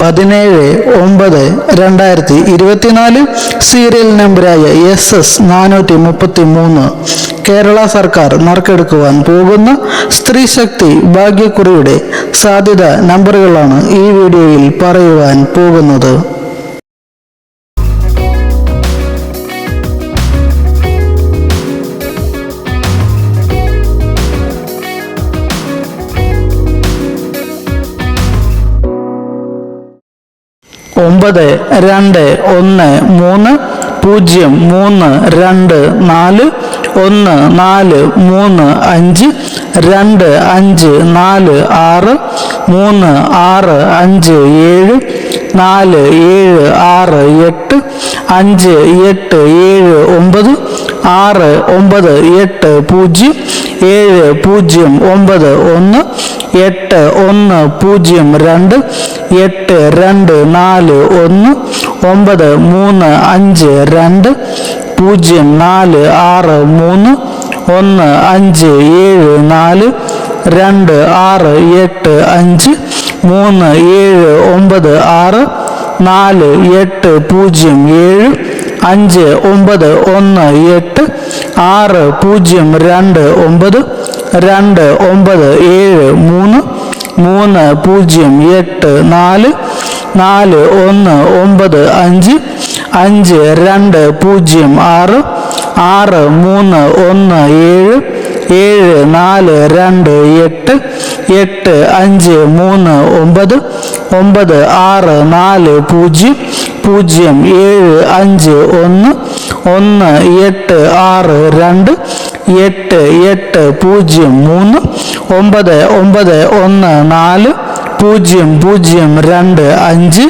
പതിനേഴ് ഒമ്പത് രണ്ടായിരത്തി ഇരുപത്തിനാല് സീരിയൽ നമ്പറായ എസ് എസ് നാനൂറ്റി മുപ്പത്തി മൂന്ന് കേരള സർക്കാർ നറുക്കെടുക്കുവാൻ പോകുന്ന സ്ത്രീശക്തി ഭാഗ്യക്കുറിയുടെ സാധ്യത നമ്പറുകളാണ് ഈ വീഡിയോയിൽ പറയുവാൻ പോകുന്നത്. ഒമ്പത് രണ്ട് ഒന്ന് മൂന്ന് പൂജ്യം മൂന്ന് രണ്ട് നാല് ഒന്ന് നാല് മൂന്ന് അഞ്ച് രണ്ട് അഞ്ച് നാല് ആറ് മൂന്ന് ആറ് അഞ്ച് ഏഴ് നാല് ഏഴ് ആറ് എട്ട് അഞ്ച് എട്ട് ഏഴ് ഒമ്പത് ആറ് ഒമ്പത് എട്ട് പൂജ്യം ഏഴ് പൂജ്യം ഒമ്പത് ഒന്ന് എട്ട് ഒന്ന് പൂജ്യം രണ്ട് എട്ട് രണ്ട് നാല് ഒന്ന് ഒമ്പത് മൂന്ന് അഞ്ച് രണ്ട് പൂജ്യം നാല് ആറ് മൂന്ന് ഒന്ന് അഞ്ച് ഏഴ് നാല് രണ്ട് ആറ് എട്ട് അഞ്ച് മൂന്ന് ഏഴ് ഒമ്പത് ആറ് നാല് എട്ട് പൂജ്യം ഏഴ് അഞ്ച് ഒമ്പത് ഒന്ന് എട്ട് ആറ് പൂജ്യം രണ്ട് ഒമ്പത് രണ്ട് ഒമ്പത് ഏഴ് മൂന്ന് മൂന്ന് പൂജ്യം എട്ട് നാല് നാല് ഒന്ന് ഒമ്പത് അഞ്ച് അഞ്ച് രണ്ട് പൂജ്യം ആറ് ആറ് മൂന്ന് ഒന്ന് ഏഴ് ഏഴ് നാല് രണ്ട് എട്ട് എട്ട് അഞ്ച് മൂന്ന് ഒമ്പത് ഒമ്പത് ആറ് നാല് പൂജ്യം പൂജ്യം ഏഴ് അഞ്ച് ഒന്ന് ഒന്ന് എട്ട് ആറ് രണ്ട് എട്ട് എട്ട് പൂജ്യം മൂന്ന് ഒമ്പത് ഒമ്പത് ഒന്ന് നാല് പൂജ്യം പൂജ്യം രണ്ട് അഞ്ച്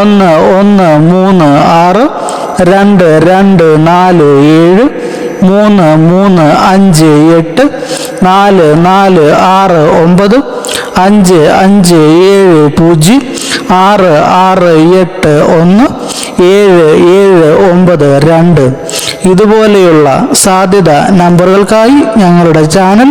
ഒന്ന് ഒന്ന് മൂന്ന് ആറ് രണ്ട് രണ്ട് നാല് ഏഴ് മൂന്ന് മൂന്ന് അഞ്ച് എട്ട് നാല് നാല് ആറ് ഒമ്പത് അഞ്ച് അഞ്ച് ഏഴ് പൂജ്യം ആറ് ആറ് എട്ട് ഒന്ന് ഏഴ് ഏഴ് ഒമ്പത് രണ്ട്. ഇതുപോലെയുള്ള സാധ്യത നമ്പറുകൾക്കായി ഞങ്ങളുടെ ചാനൽ